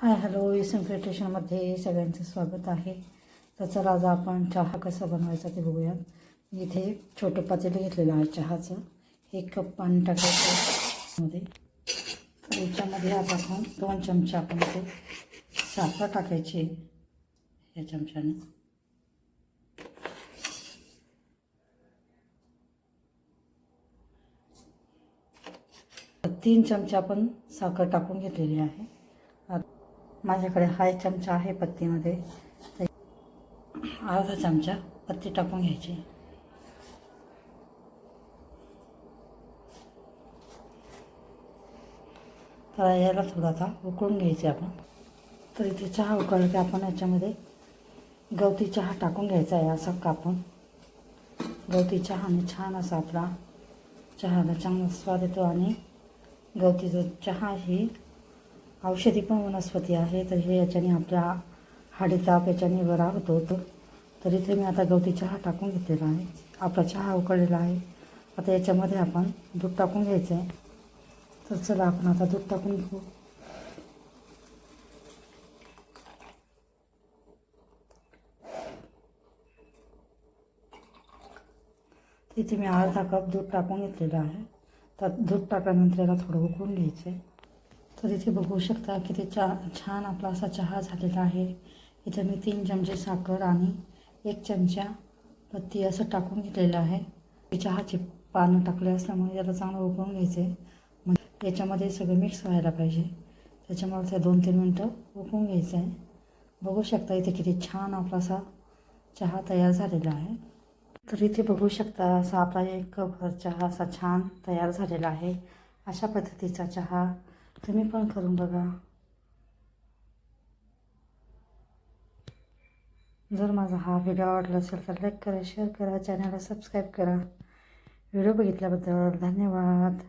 Hi hello. S इन्फिटेशनमध्ये सगळ्यांचं स्वागत आहे. तर चला आज आपण चहा कसा बनवायचा ते बघूयात. मी इथे छोटं पातेलं घेतलेलं आहे चहाचं. एक कप पाणी टाकायचं मध्ये तर याच्यामध्ये आता आपण दोन चमचे आपण इथे साखर टाकायची या चमच्याने. तीन चमचे आपण साखर टाकून घेतलेली आहे. आत- माझ्याकडे हा एक चमचा आहे पत्तीमध्ये. अर्धा चमचा पत्ती टाकून घ्यायची. तर याला थोडासा उकळून घ्यायचे आपण. तर इथे चहा उकळला की आपण याच्यामध्ये गवती चहा टाकून घ्यायचा आहे असा कापून. गवती चहाने छान असा आपला चहाला चांगला स्वाद येतो आणि गवतीचा चहा ही औषधी पण वनस्पती आहे तर हे याच्याने आपल्या हाडी ताप याच्याने बरा होतो तर इथे मी आता गवती चहा टाकून घेतलेला आहे. आपला चहा उकळलेला आहे. आता याच्यामध्ये आपण दूध टाकून घ्यायचं आहे. तर चला आपण आता दूध टाकून घेऊ. तिथे मी अर्धा कप दूध टाकून घेतलेलं आहे. तर दूध टाकल्यानंतर याला थोडं उकळून घ्यायचं आहे. तर इथे बघू शकता की ते चा छान आपला असा चहा झालेला आहे. इथे मी तीन चमचे साखर आणि एक चमचा पत्ती असं टाकून घेतलेलं आहे. चहाचे पानं टाकले असल्यामुळे याला चांगलं उकळून घ्यायचं आहे मग याच्यामध्ये सगळं मिक्स व्हायला पाहिजे. त्याच्यामुळे ते दोन तीन मिनटं उकळून घ्यायचं आहे बघू शकता इथे किती छान आपला असा चहा तयार झालेला आहे. तर इथे बघू शकता असा आपला एक कपभर चहा असा छान तयार झालेला आहे. अशा पद्धतीचा चहा तुम्ही पण करून बघा जर माझा हा व्हिडिओ आवडला असेल तर लाईक करा शेअर करा चॅनलला सबस्क्राईब करा. व्हिडिओ बघितल्याबद्दल धन्यवाद.